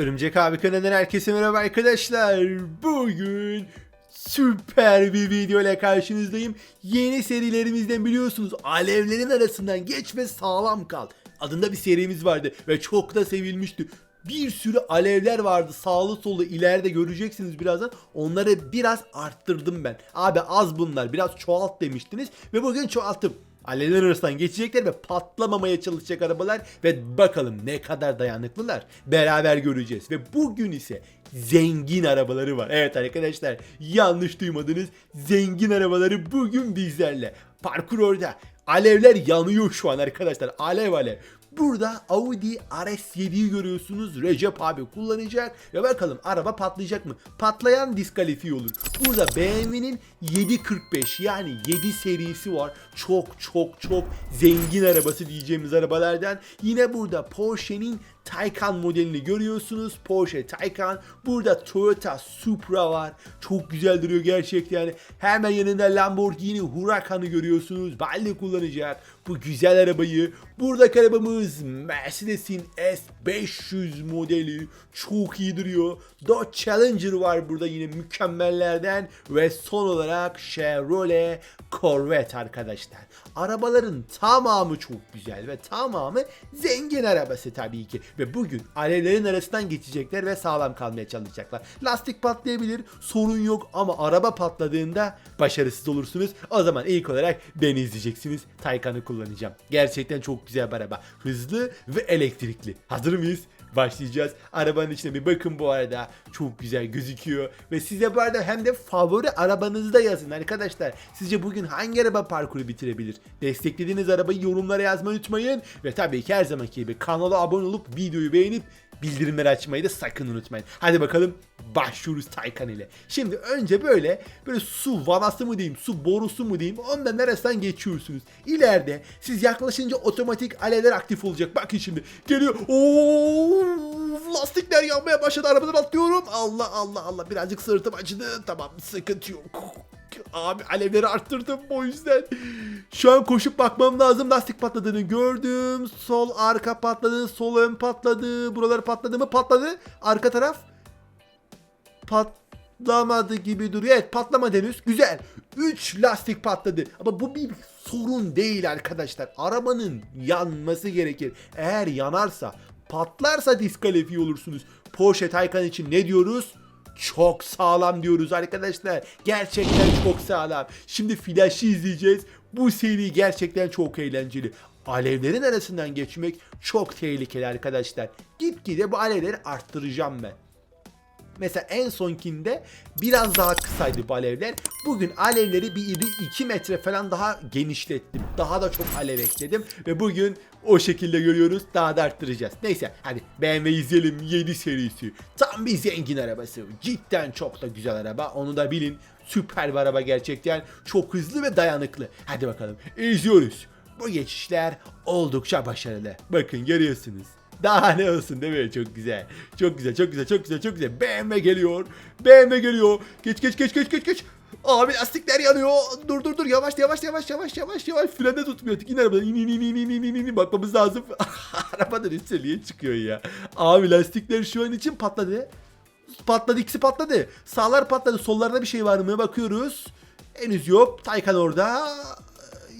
Örümcek abi kanalından herkese merhaba arkadaşlar. Bugün süper bir video ile karşınızdayım. Yeni serilerimizden biliyorsunuz alevlerin arasından geç ve sağlam kal. Adında bir serimiz vardı ve çok da sevilmişti. Bir sürü alevler vardı sağlı sollu ileride göreceksiniz birazdan. Onları biraz arttırdım ben. Abi az bunlar biraz çoğalt demiştiniz ve bugün çoğalttım. Alevler arasından geçecekler ve patlamamaya çalışacak arabalar ve bakalım ne kadar dayanıklılar beraber göreceğiz. Ve bugün ise zengin arabaları var. Evet arkadaşlar yanlış duymadınız. Zengin arabaları bugün bizlerle. Parkur orada. Alevler yanıyor şu an arkadaşlar. Alev alev. Burada Audi RS7'yi görüyorsunuz. Recep abi kullanacak. Ve bakalım araba patlayacak mı? Patlayan diskalifiye olur. Burada BMW'nin 745 yani 7 serisi var. Çok çok çok zengin arabası diyeceğimiz arabalardan. Yine burada Porsche'nin Taycan modelini görüyorsunuz. Porsche Taycan. Burada Toyota Supra var. Çok güzel duruyor gerçekten. Hemen yanında Lamborghini Huracan'ı görüyorsunuz. Balli kullanacak bu güzel arabayı. Burada arabamız Mercedes'in S500 modeli. Çok iyi duruyor. Dodge Challenger var burada yine mükemmellerden. Ve son olarak Chevrolet Corvette arkadaşlar. Arabaların tamamı çok güzel ve tamamı zengin arabası tabii ki. Ve bugün alevlerin arasından geçecekler ve sağlam kalmaya çalışacaklar. Lastik patlayabilir sorun yok ama araba patladığında başarısız olursunuz. O zaman ilk olarak beni izleyeceksiniz. Taycan'ı kullanacağım. Gerçekten çok güzel bir araba. Hızlı ve elektrikli. Hazır mıyız? Başlayacağız. Arabanın içine bir bakın bu arada. Çok güzel gözüküyor. Ve size bu arada hem de favori arabanızı da yazın arkadaşlar. Sizce bugün hangi araba parkuru bitirebilir? Desteklediğiniz arabayı yorumlara yazmayı unutmayın. Ve tabii ki her zamanki gibi kanala abone olup videoyu beğenip bildirimleri açmayı da sakın unutmayın. Hadi bakalım başlıyoruz Taycan ile. Şimdi önce böyle böyle su vanası mı diyeyim, su borusu mu diyeyim ondan arasından geçiyorsunuz. İleride siz yaklaşınca otomatik alevler aktif olacak. Bakın şimdi geliyor. Oo, lastikler yanmaya başladı. Arabadan atlıyorum. Allah Allah Allah birazcık sırtım acıdı. Tamam sıkıntı yok. Abi alevleri arttırdım o yüzden. Şu an koşup bakmam lazım. Lastik patladığını gördüm. Sol arka patladı. Sol ön patladı. Buralar patladı mı? Patladı. Arka taraf patlamadı gibi duruyor. Evet patlama henüz. Güzel. 3 lastik patladı. Ama bu bir sorun değil arkadaşlar. Arabanın yanması gerekir. Eğer yanarsa patlarsa diskalifiye olursunuz. Porsche Taycan için ne diyoruz? Çok sağlam diyoruz arkadaşlar. Gerçekten çok sağlam. Şimdi Flash'ı izleyeceğiz. Bu seri gerçekten çok eğlenceli. Alevlerin arasından geçmek çok tehlikeli arkadaşlar. Gitgide bu alevleri arttıracağım ben. Mesela en sonkinde biraz daha kısaydı bu alevler. Bugün alevleri bir 2 metre falan daha genişlettim. Daha da çok alev ekledim. Ve bugün o şekilde görüyoruz. Daha da arttıracağız. Neyse hadi BMW izleyelim 7 serisi. Tam bir zengin arabası. Cidden çok da güzel araba. Onu da bilin. Süper bir araba gerçekten. Çok hızlı ve dayanıklı. Hadi bakalım izliyoruz. Bu geçişler oldukça başarılı. Bakın görüyorsunuz. Daha ne olsun değil mi? Çok güzel. Çok güzel, çok güzel, çok güzel, çok güzel. BMW geliyor. BMW geliyor. Geç geç geç geç geç geç. Abi lastikler yanıyor. Dur dur dur. Yavaş yavaş yavaş yavaş yavaş yavaş. Frende tutmuyor. İn arabadan. İn in in in in in in in. Bakmamız lazım. Arabadan üsteliğe çıkıyor ya. Abi lastikler şu an için patladı. Patladı ikisi patladı. Sağlar patladı. Sollarda bir şey var mı? Bakıyoruz. Henüz yok. Taycan orada.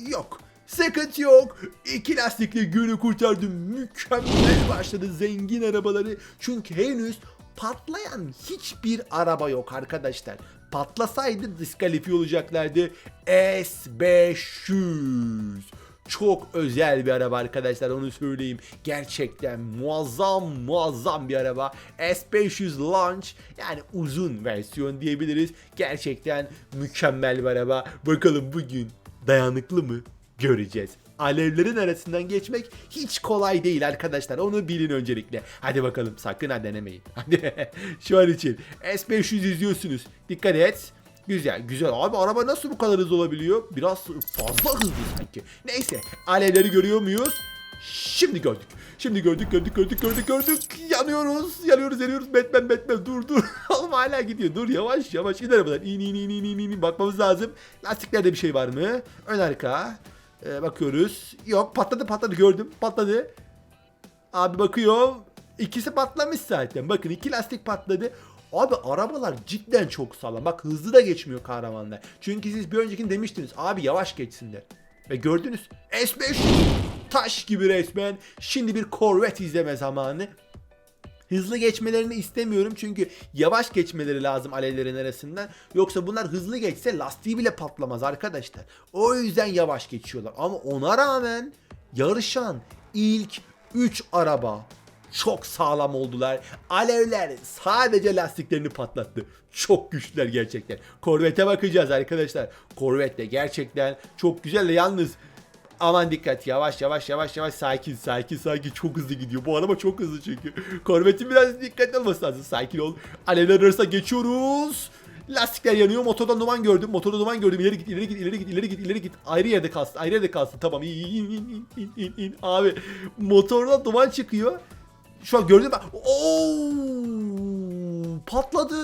Yok. Sıkıntı yok. İki lastikle günü kurtardım. Mükemmel başladı zengin arabaları. Çünkü henüz patlayan hiçbir araba yok arkadaşlar. Patlasaydı diskalifiye olacaklardı. S500. Çok özel bir araba arkadaşlar onu söyleyeyim. Gerçekten muazzam muazzam bir araba. S500 Launch yani uzun versiyon diyebiliriz. Gerçekten mükemmel bir araba. Bakalım bugün dayanıklı mı? Göreceğiz. Alevlerin arasından geçmek hiç kolay değil arkadaşlar. Onu bilin öncelikle. Hadi bakalım sakın ha denemeyin. Hadi şu an için S500 izliyorsunuz. Dikkat et. Güzel güzel abi araba nasıl bu kadar hızlı olabiliyor? Biraz fazla hızlı sanki. Neyse alevleri görüyor muyuz? Şimdi gördük. Şimdi gördük gördük gördük gördük gördük. Yanıyoruz yanıyoruz yanıyoruz. Batman Batman dur dur. Oğlum hala gidiyor. Dur yavaş yavaş in arabadan. İn in in in in in. Bakmamız lazım. Lastiklerde bir şey var mı? Ön arka. Ee, bakıyoruz. Yok patladı patladı gördüm. Patladı. Abi bakıyor. İkisi patlamış zaten. Bakın iki lastik patladı. Abi arabalar cidden çok sağlam. Bak hızlı da geçmiyor kahramanlar. Çünkü siz bir öncekini demiştiniz. Abi yavaş geçsinler. Ve gördünüz. S5 taş gibi resmen. Şimdi bir Corvette izleme zamanı. Hızlı geçmelerini istemiyorum çünkü yavaş geçmeleri lazım alevlerin arasından. Yoksa bunlar hızlı geçse lastiği bile patlamaz arkadaşlar. O yüzden yavaş geçiyorlar. Ama ona rağmen yarışan ilk 3 araba çok sağlam oldular. Alevler sadece lastiklerini patlattı. Çok güçlüler gerçekten. Corvette'e bakacağız arkadaşlar. Corvette de gerçekten çok güzel yalnız Aman dikkat yavaş yavaş yavaş yavaş sakin sakin sakin çok hızlı gidiyor. Bu araba çok hızlı çünkü. Corvette'in biraz dikkatli olması lazım. Sakin ol. Alevler arasında geçiyoruz. Lastikler yanıyor. Motordan duman gördüm. Motorda duman gördüm. İleri git, ileri git, ileri git, ileri git, ileri git. Ayrı yerde kalsın. Ayrı yerde kalsın. Tamam. İn, in, in, in, in, in. Abi motordan duman çıkıyor. Şu an gördüm ben. Oo! Patladı.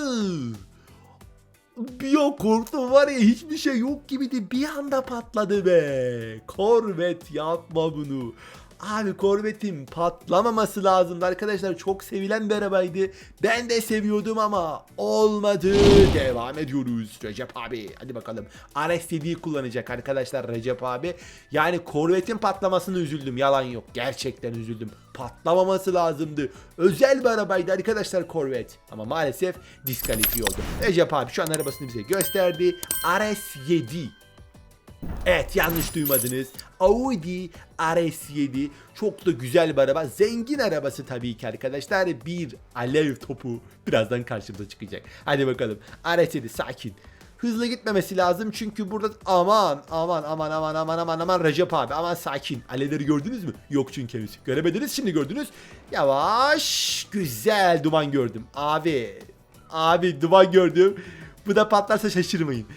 Bir an korktum var ya hiçbir şey yok gibiydi. Bir anda patladı be. Korvet yapma bunu. Abi Corvette'in patlamaması lazımdı arkadaşlar. Çok sevilen bir arabaydı. Ben de seviyordum ama olmadı. Devam ediyoruz Recep abi. Hadi bakalım. RS7'yi kullanacak arkadaşlar Recep abi. Yani Corvette'in patlamasına üzüldüm. Yalan yok. Gerçekten üzüldüm. Patlamaması lazımdı. Özel bir arabaydı arkadaşlar Corvette. Ama maalesef diskalifiye oldu. Recep abi şu an arabasını bize gösterdi. RS7. Evet yanlış duymadınız. Audi RS7 çok da güzel bir araba. Zengin arabası tabii ki arkadaşlar. Bir alev topu birazdan karşımıza çıkacak. Hadi bakalım. RS7 sakin. Hızlı gitmemesi lazım çünkü burada aman aman aman aman aman aman aman Recep abi aman sakin. Alevleri gördünüz mü? Yok çünkü henüz. Göremediniz şimdi gördünüz. Yavaş güzel duman gördüm. Abi abi duman gördüm. Bu da patlarsa şaşırmayın.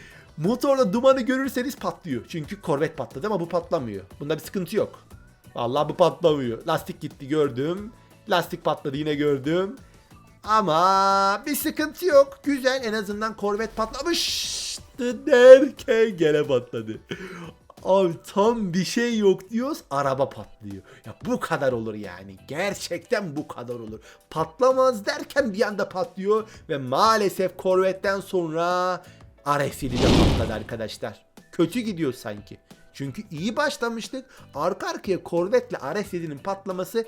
Motorla dumanı görürseniz patlıyor. Çünkü Corvette patladı ama bu patlamıyor. Bunda bir sıkıntı yok. Vallahi bu patlamıyor. Lastik gitti gördüm. Lastik patladı yine gördüm. Ama bir sıkıntı yok. Güzel en azından Corvette patlamıştı derken gene patladı. Abi tam bir şey yok diyoruz araba patlıyor. Ya bu kadar olur yani. Gerçekten bu kadar olur. Patlamaz derken bir anda patlıyor ve maalesef Corvette'den sonra RS7 de patladı arkadaşlar. Kötü gidiyor sanki. Çünkü iyi başlamıştık. Arka arkaya Corvette ile RS7'nin patlaması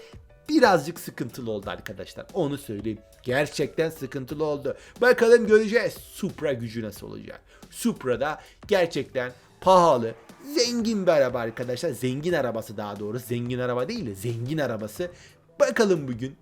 birazcık sıkıntılı oldu arkadaşlar. Onu söyleyeyim. Gerçekten sıkıntılı oldu. Bakalım göreceğiz Supra gücü nasıl olacak. Supra da gerçekten pahalı, zengin bir araba arkadaşlar. Zengin arabası daha doğru. Zengin araba değil de zengin arabası. Bakalım bugün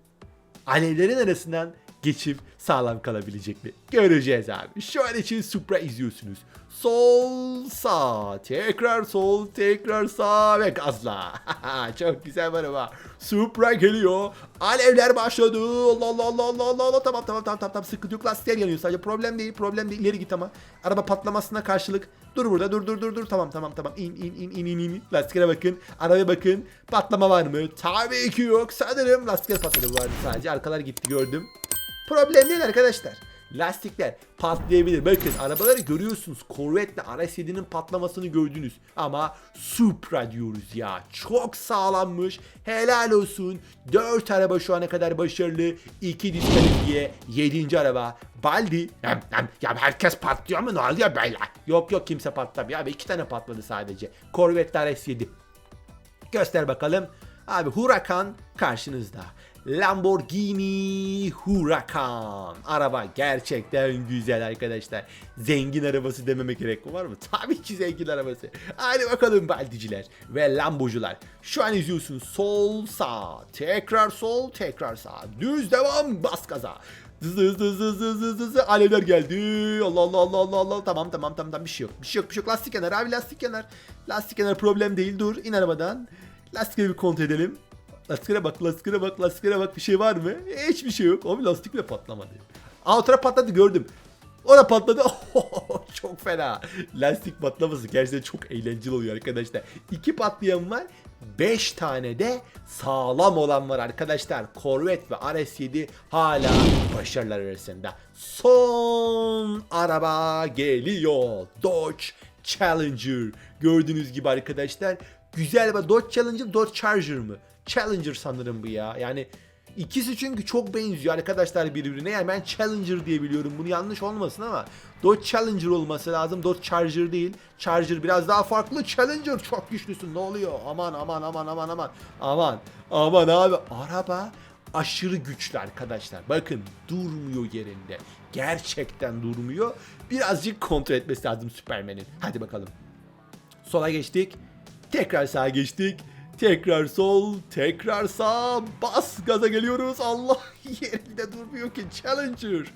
alevlerin arasından geçip sağlam kalabilecek mi? Göreceğiz abi. Şu an için Supra izliyorsunuz. Sol sağ tekrar sol tekrar sağ ve gazla. Çok güzel bir araba. Supra geliyor. Alevler başladı. Allah Allah Allah Allah Allah Allah. Tamam tamam tamam tamam sıkıntı yok. Lastikler yanıyor sadece. Problem değil problem değil. İleri git ama. Araba patlamasına karşılık. Dur burada dur dur dur dur. Tamam tamam tamam. İn in in in in in. Lastiklere bakın. Arabaya bakın. Patlama var mı? Tabii ki yok. Sanırım lastikler patladı bu arada sadece. Arkalar gitti gördüm. Problem değil arkadaşlar. Lastikler patlayabilir. Bakın arabaları görüyorsunuz. Corvette ile RS7'nin patlamasını gördünüz. Ama Supra diyoruz ya. Çok sağlammış. Helal olsun. 4 araba şu ana kadar başarılı. 2 diskalifiye. 7. araba. Baldi. Hem, ya herkes patlıyor mu? Ne oluyor böyle? Yok yok kimse patlamıyor. Abi 2 tane patladı sadece. Corvette RS7. Göster bakalım. Abi Huracan karşınızda. Lamborghini Huracan. Araba gerçekten güzel arkadaşlar. Zengin arabası dememe gerek var mı? Tabii ki zengin arabası. Hadi bakalım baldiciler ve lambocular. Şu an izliyorsunuz sol sağ. Tekrar sol tekrar sağ. Düz devam bas gaza. Hızlı hızlı hızlı hızlı hızlı hızlı hızlı alevler geldi. Allah Allah Allah Allah Allah tamam tamam tamam tamam bir şey yok. Bir şey yok bir şey yok. Lastik kenar abi lastik kenar. Lastik kenar problem değil dur in arabadan. Lastikleri bir kontrol edelim. Lastiklere bak, lastiklere bak, lastiklere bak. Bir şey var mı? Hiçbir şey yok. Abi lastik bile patlamadı. Aa o patladı gördüm. O da patladı. çok fena. Lastik patlaması gerçekten çok eğlenceli oluyor arkadaşlar. İki patlayan var. 5 tane de sağlam olan var arkadaşlar. Corvette ve RS7 hala başarılar arasında. Son araba geliyor. Dodge Challenger. Gördüğünüz gibi arkadaşlar. Güzel bir Dodge Challenger, Dodge Charger mı? Challenger sanırım bu ya. Yani İkisi çünkü çok benziyor arkadaşlar birbirine. Yani ben Challenger diye biliyorum. Bunu yanlış olmasın ama Dodge Challenger olması lazım. Dodge Charger değil. Charger biraz daha farklı. Challenger çok güçlüsün. Ne oluyor? Aman aman aman aman aman. Aman. Aman abi. Araba aşırı güçlü arkadaşlar. Bakın durmuyor yerinde. Gerçekten durmuyor. Birazcık kontrol etmesi lazım Superman'in. Hadi bakalım. Sola geçtik. Tekrar sağa geçtik. Tekrar sol, tekrar sağ. Bas gaza geliyoruz. Allah yerinde durmuyor ki. Challenger.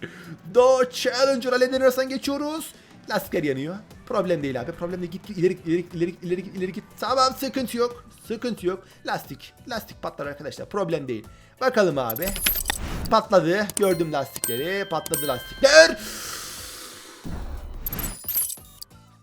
Dodge Challenger alevlerin arasından geçiyoruz. Lastikler yanıyor. Problem değil abi. Problem değil. Git git, ileri ileri ileri ileri ileri git. Tamam sıkıntı yok. Sıkıntı yok. Lastik. Lastik patlar arkadaşlar. Problem değil. Bakalım abi. Patladı. Gördüm lastikleri. Patladı lastikler.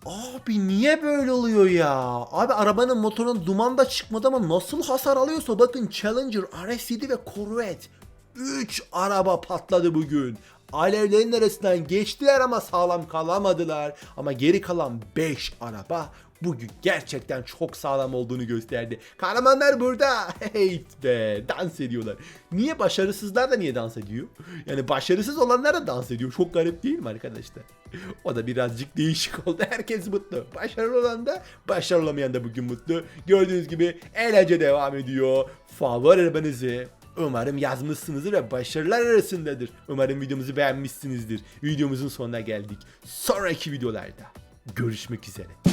Abi niye böyle oluyor ya? Abi arabanın motorunun duman da çıkmadı ama nasıl hasar alıyorsa bakın Challenger, RS7 ve Corvette 3 araba patladı bugün. Alevlerin arasından geçtiler ama sağlam kalamadılar. Ama geri kalan 5 araba bugün gerçekten çok sağlam olduğunu gösterdi. Kahramanlar burada. Hey be dans ediyorlar. Niye başarısızlar da niye dans ediyor? Yani başarısız olanlar da dans ediyor. Çok garip değil mi arkadaşlar? O da birazcık değişik oldu. Herkes mutlu. Başarılı olan da başarılı olamayan da bugün mutlu. Gördüğünüz gibi eğlence devam ediyor. Favori arabanızı Umarım yazmışsınızdır ve başarılar arasındadır. Umarım videomuzu beğenmişsinizdir. Videomuzun sonuna geldik. Sonraki videolarda görüşmek üzere.